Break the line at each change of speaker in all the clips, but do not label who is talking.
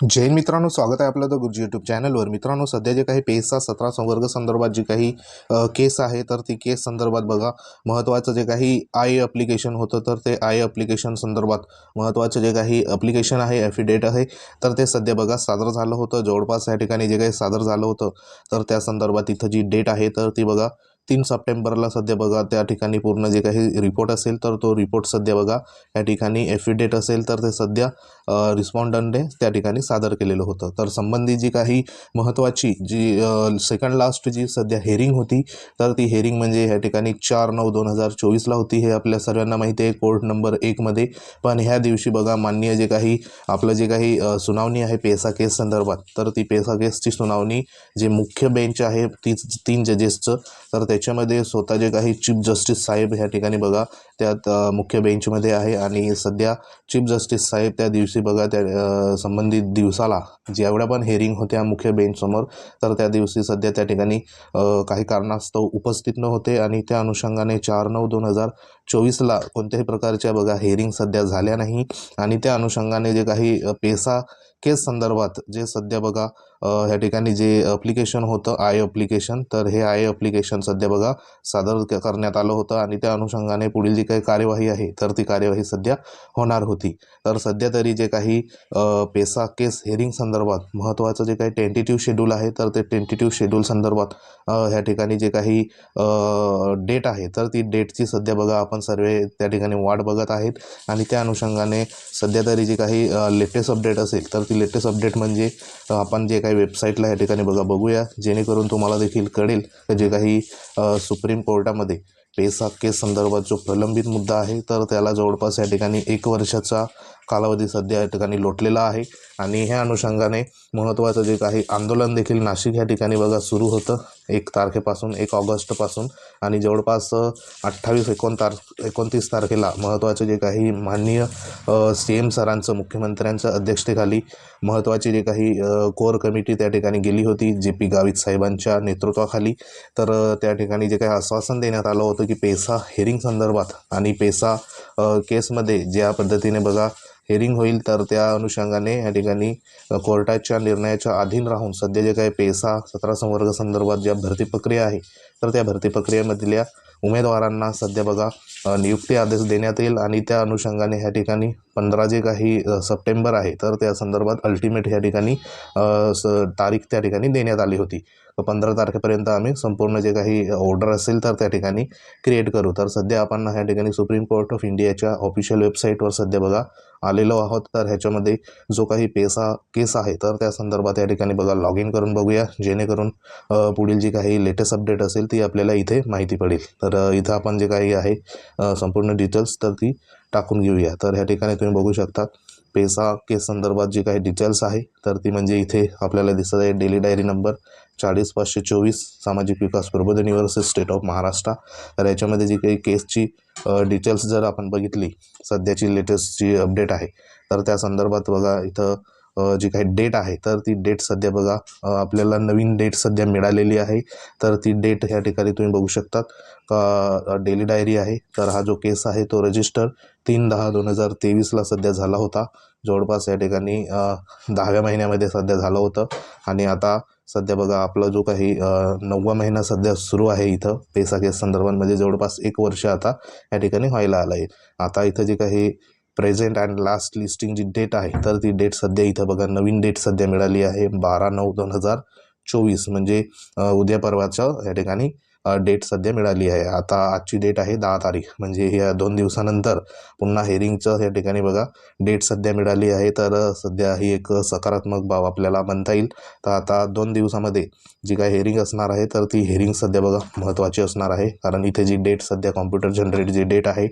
जैन मित्रांनो स्वागत आहे आपलं द गुरुजी यूट्यूब चॅनलवर मित्रांनो सध्या जे काही पेसा सतरा संवर्ग संदर्भात जी काही केस आहे तर ती केस संदर्भात बघा. महत्त्वाचं जे काही आय अप्लिकेशन होतं तर ते आय अप्लिकेशन संदर्भात महत्त्वाचं जे काही अप्लिकेशन आहे ॲफिडेट आहे तर ते सध्या बघा सादर झालं होतं. जवळपास या ठिकाणी जे काही सादर झालं होतं तर त्या संदर्भात इथं जी डेट आहे तर ती बघा. तीन सप्टेंबरला सध्या बघा त्या ठिकाणी पूर्ण जे काही रिपोर्ट असेल तर तो रिपोर्ट सध्या बघा या ठिकाणी ॲफिडेट असेल तर ते सध्या रिस्पॉन्डंटने त्या ठिकाणी सादर केलेलं होतं. तर संबंधित जी काही महत्त्वाची जी सेकंड लास्ट जी सध्या हेरिंग होती तर ती हेरिंग म्हणजे ह्या ठिकाणी चार नऊ दोन हजार चोवीसला होती हे आपल्या सर्वांना माहिती आहे. कोर्ट नंबर एकमध्ये पण ह्या दिवशी बघा मान्य जे काही आपलं जे काही सुनावणी आहे पेसा केस संदर्भात तर ती पेसा केसची सुनावणी जे मुख्य बेंच आहे तीच तीन जजेसचं तर ते त्याच्यामध्ये स्वतः जे काही चीफ जस्टिस साहेब ह्या ठिकाणी बघा त्यात मुख्य बेंचमध्ये आहे आणि सध्या चीफ जस्टिस साहेब त्या दिवशी बघा त्या संबंधित दिवसाला जेवढ्या पण हेरिंग होत्या मुख्य बेंचसमोर तर त्या दिवशी सध्या त्या ठिकाणी काही कारणास्तव उपस्थित नव्हते आणि त्या अनुषंगाने चार नऊ दोन हजार चोवीसला कोणत्याही प्रकारच्या बघा हेरिंग सध्या झाल्या नाही. आणि त्या अनुषंगाने जे काही पेसा केस संदर्भात जे सध्या बघा ह्या ठिकाणी जे अप्लिकेशन होतं आय अप्लिकेशन तर हे आय अप्लिकेशन सध्या बघा सादर करण्यात आलं होतं आणि त्या अनुषंगाने पुढील जी काही कार्यवाही आहे तर ती कार्यवाही सध्या होणार होती. तर सध्या तरी जे काही पेसा केस हेरिंग संदर्भात महत्त्वाचं जे काही टेंटेटिव्ह शेड्यूल आहे तर ते टेंटेटिव्ह शेड्यूल संदर्भात ह्या ठिकाणी जे काही डेट आहे तर ती डेटची सध्या बघा आपण सर्व त्या ठिकाणी वाट बघत आहेत आणि त्या अनुषंगाने सध्या तरी जी काही लेटेस्ट अपडेट असेल तर ती लेटेस्ट अपडेट म्हणजे आपण जे काही वेबसाईटला या ठिकाणी बघा बघूया. जेणेकरून तुम्हाला देखील कळेल जे काही सुप्रीम कोर्टामध्ये पेसा केस संदर्भात जो प्रलंबित मुद्दा आहे तर त्याला जवळपास या ठिकाणी एक वर्षाचा कालावधी सध्या या ठिकाणी लोटलेला आहे. आणि ह्या अनुषंगाने महत्त्वाचं जे काही आंदोलन देखील नाशिक या ठिकाणी बघा सुरू होतं. एक तारखेपासून एक ऑगस्टपासून. आणि जवळपास अठ्ठावीस एकोणतार एकोणतीस तारखेला महत्त्वाचे जे काही माननीय सी एम सरांचं मुख्यमंत्र्यांच्या अध्यक्षतेखाली महत्त्वाची जे काही कोर कमिटी त्या ठिकाणी गेली होती जे पी गावित साहेबांच्या नेतृत्वाखाली. तर त्या ठिकाणी जे काही आश्वासन देण्यात आलं होतं की पेसा हेरिंग संदर्भात आणि पेसा केसमध्ये ज्या पद्धतीने बघा हेरिंग होईल तर त्या अनुषंगाने या ठिकाणी कोर्टाच्या निर्णयाच्या अधीन राहून सध्या जे काही पेसा सतरा संवर्ग संदर्भात ज्या भरती प्रक्रिया आहे तर त्या भरती प्रक्रियेमधल्या उमेदवारांना सध्या बघा नियुक्ती आदेश देण्यात येईल आणि त्या अनुषंगाने ह्या ठिकाणी पंधरा जे काही सप्टेंबर आहे तर त्या संदर्भात अल्टिमेट ह्या ठिकाणी स तारीख त्या ठिकाणी देण्यात आली होती. तर पंधरा तारखेपर्यंत आम्ही संपूर्ण जे काही ऑर्डर असेल तर त्या ठिकाणी क्रिएट करू. तर सध्या आपण ह्या ठिकाणी सुप्रीम कोर्ट ऑफ इंडियाच्या ऑफिशियल वेबसाईटवर सध्या बघा आलेलो आहोत. तर ह्याच्यामध्ये जो काही पेसा केस आहे तर त्या संदर्भात या ठिकाणी बघा लॉग इन करून बघूया. जेणेकरून पुढील जी काही लेटेस्ट अपडेट असेल ती आपल्याला इथे माहिती पडेल. तर इथं आपण जे काही आहे संपूर्ण डिटेल्स तर ती टाकून घेऊया. तर ह्या ठिकाणी तुम्ही बघू शकता पेसा केस संदर्भात जी काही डिटेल्स आहे तर ती म्हणजे इथे आपल्याला दिसत आहे डेली डायरी नंबर चाळीस पाचशे चोवीस सामाजिक विकास प्रबोधन युनिव्हर्सिटी स्टेट ऑफ महाराष्ट्र. तर याच्यामध्ये जी काही केसची डिटेल्स जर आपण बघितली सध्याची लेटेस्ट जी अपडेट आहे तर त्या संदर्भात बघा इथं जी काही डेट आहे तर ती डेट सध्या बघा आपल्याला नवीन डेट सध्या मिळालेली आहे. तर ती डेट ह्या ठिकाणी तुम्ही बघू शकतात. का डेली डायरी आहे. तर हा जो केस आहे तो रजिस्टर तीन दहा दोन हजार तेवीसला सध्या झाला होता. जवळपास या ठिकाणी दहाव्या महिन्यामध्ये सध्या झालं होतं. आणि आता सध्या बघा आपला जो काही नववा महिना सध्या सुरू आहे इथं पेसा केस संदर्भांमध्ये म्हणजे जवळपास एक वर्ष आता या ठिकाणी व्हायला आलं आहे आता इथं जे काही प्रेझेंट अँड लास्ट लिस्टिंग जी डेट आहे तर ती डेट सध्या इथं बघा नवीन डेट सध्या मिळाली आहे बारा नऊ दोन हजार चोवीस. म्हणजे उद्या परवाचं या ठिकाणी डेट सध्या मिळाली आहे. आता आजची डेट आहे दहा तारीख. म्हणजे या दोन दिवसानंतर पुन्हा हेरिंगचं या ठिकाणी बघा डेट सध्या मिळाली आहे. तर सध्या ही एक सकारात्मक बाब आपल्याला म्हणता येईल. तर आता दोन दिवसामध्ये जी काही हेरिंग असणार आहे तर ती हेरिंग सध्या बघा महत्त्वाची असणार आहे. कारण इथे जी डेट सध्या कॉम्प्युटर जनरेट जी डेट आहे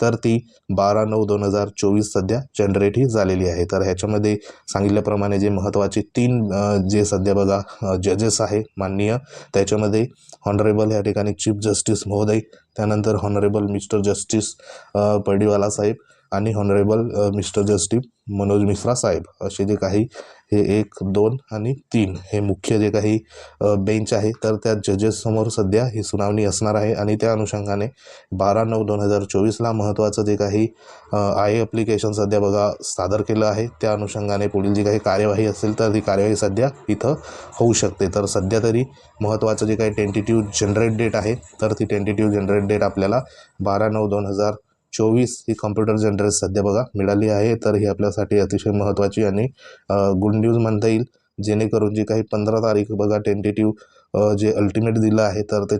तर ती बारा नऊ दोन हजार चोवीस सध्या जनरेट ही झालेली आहे. तर ह्याच्यामध्ये सांगितल्याप्रमाणे जे महत्त्वाचे तीन जे सध्या बघा जजेस आहे माननीय त्याच्यामध्ये हॉनरेबल या ठिकाणी चीफ जस्टिस महोदय त्यानंतर हॉनरेबल मिस्टर जस्टिस अ, साहेब आणि honourable mister justice Manoj Mishra साहेब असे जे काही हे एक दोन आणि तीन हे मुख्य जे काही बेंच आहे तर त्या जजेससमोर सध्या ही सुनावणी असणार आहे. आणि त्या अनुषंगाने बारा नऊ दोन हजार चोवीसला महत्त्वाचं जे काही आय ॲप्लिकेशन सध्या बघा सादर केलं आहे. त्या अनुषंगाने पुढील जी काही कार्यवाही असेल तर ती कार्यवाही सध्या इथं होऊ शकते. तर सध्या तरी महत्त्वाचं जे काही टेंटेटिव्ह जनरेट डेट आहे तर ती टेंटेटिव्ह जनरेट डेट आपल्याला बारा नऊ दोन हजार चोवीस ही कम्प्युटर जनरेट सध्या बघा मिळाली आहे. तर ही आपल्यासाठी अतिशय महत्त्वाची आणि गुड न्यूज म्हणता येईल. जेणेकरून जी काही पंधरा तारीख बघा टेंटेटिव्ह जे अल्टिमेट दिलं आहे तर ते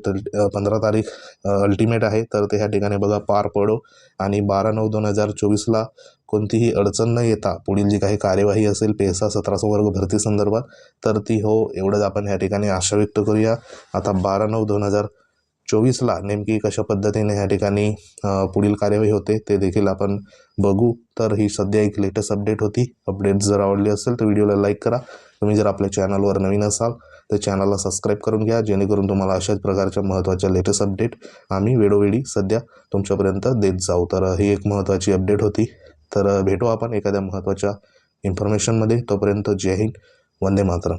पंधरा तारीख अल्टिमेट आहे. तर ते ह्या ठिकाणी बघा पार पडो. आणि बारा नऊ दोन हजार चोवीसला कोणतीही अडचण न येता पुढील जी काही कार्यवाही असेल पेसा सतराशे वर्ग भरती संदर्भात तर ती हो एवढंच आपण ह्या ठिकाणी आशा व्यक्त करूया. आता बारा नऊ दोन हजार चोवीसला नेमकी कशा पद्धतीने ह्या ठिकाणी पुढील कार्यवाही होते ते देखील आपण बघू. तर ही सध्या एक लेटेस्ट अपडेट होती. अपडेट जर आवडली असेल तर व्हिडिओला लाईक करा. तुम्ही जर आपल्या चॅनलवर नवीन असाल तर चॅनलला सबस्क्राईब करून घ्या जेणेकरून तुम्हाला अशाच प्रकारच्या महत्त्वाच्या लेटेस्ट अपडेट आम्ही वेळोवेळी सध्या तुमच्यापर्यंत देत जाऊ. तर ही एक महत्त्वाची अपडेट होती. तर भेटू आपण एखाद्या महत्त्वाच्या इन्फॉर्मेशनमध्ये तोपर्यंत जय हिंद. वंदे मातरम.